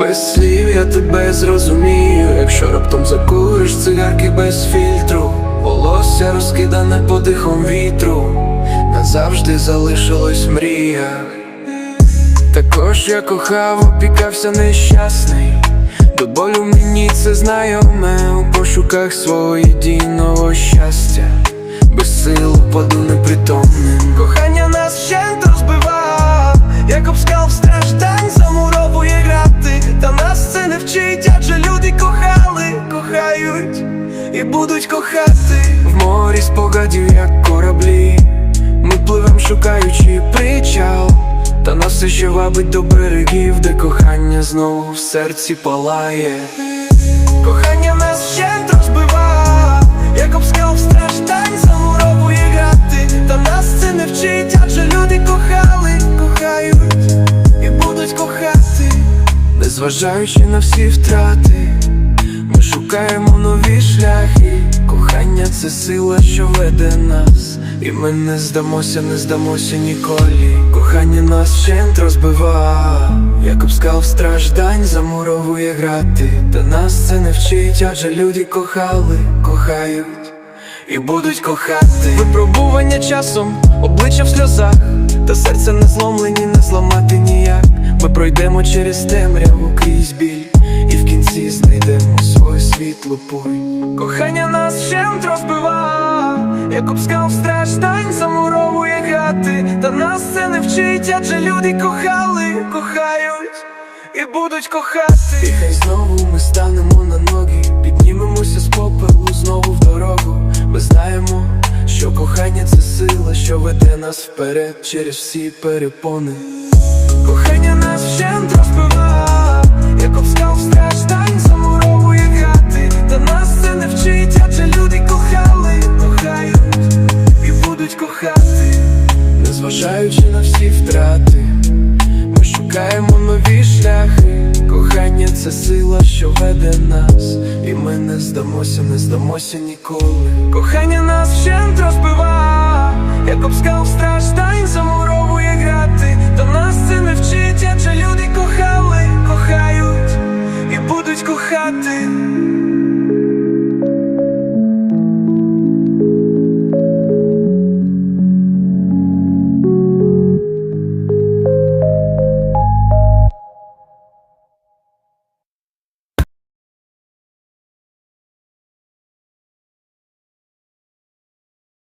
без слів, я тебе зрозумію, якщо раптом закуриш цигарки без фільтру, волосся розкидане подихом вітру, назавжди залишилась мрія. Також я кохав, опікався нещасний. До болю мені це знайоме у пошуках свого єдиного щастя. Без сил паду і будуть кохати. В морі спогадів, як кораблі. Ми пливем, шукаючи причал. Та нас ще вабить до берегів, де кохання знову в серці палає. Кохання нас вщент розбива, як обскал страждань замуровує грати. Та нас це не вчить, адже люди кохали, кохають і будуть кохати, незважаючи на всі втрати. Ми шукаємо шляхи. Кохання це сила, що веде нас. І ми не здамося, не здамося ніколи. Кохання нас вщент розбива, як обскал страждань замуровує грати. Та нас це не вчить, адже люди кохали, кохають і будуть кохати. Випробування часом, обличчя в сльозах, та серце не зломлені, не зламати ніяк. Ми пройдемо через темряву крізь біль, і в кінці знайдемо своє світло путь. Кохання нас вщент розбива, як обскал страждань замуровує грати. Та нас це не вчить, адже люди кохали, кохають і будуть кохати. І хай знову ми станемо на ноги, піднімемося з попелу знову в дорогу. Ми знаємо, що кохання це сила, що веде нас вперед через всі перепони. Кохання нас вщент розбива, веде нас. І ми не здамося, не здамося ніколи. Кохання нас вщент розбива,